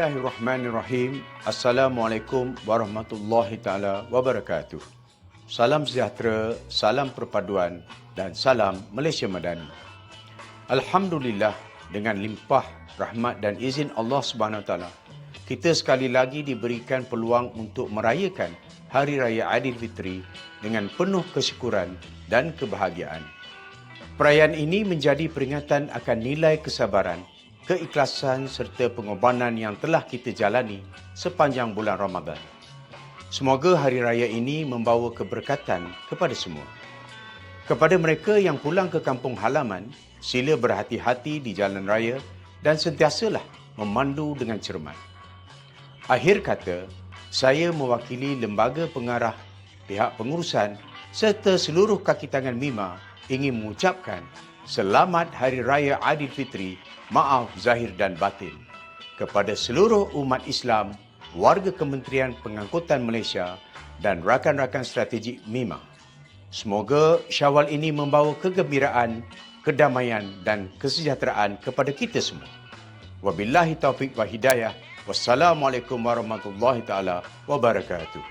Bismillahirrahmanirrahim. Assalamualaikum warahmatullahi taala wabarakatuh. Salam sejahtera, salam perpaduan dan salam Malaysia Madani. Alhamdulillah dengan limpah rahmat dan izin Allah Subhanahu taala kita sekali lagi diberikan peluang untuk merayakan Hari Raya Aidilfitri dengan penuh kesyukuran dan kebahagiaan. Perayaan ini menjadi peringatan akan nilai kesabaran keikhlasan serta pengorbanan yang telah kita jalani sepanjang bulan Ramadan. Semoga hari raya ini membawa keberkatan kepada semua. Kepada mereka yang pulang ke kampung halaman, sila berhati-hati di jalan raya dan sentiasalah memandu dengan cermat. Akhir kata, saya mewakili lembaga pengarah, pihak pengurusan serta seluruh kaki tangan MIMA ingin mengucapkan Selamat Hari Raya Aidilfitri, maaf zahir dan batin. Kepada seluruh umat Islam, warga Kementerian Pengangkutan Malaysia dan rakan-rakan strategik MIMA. Semoga syawal ini membawa kegembiraan, kedamaian dan kesejahteraan kepada kita semua. Wabillahi taufiq wa hidayah. Wassalamualaikum warahmatullahi taala wabarakatuh.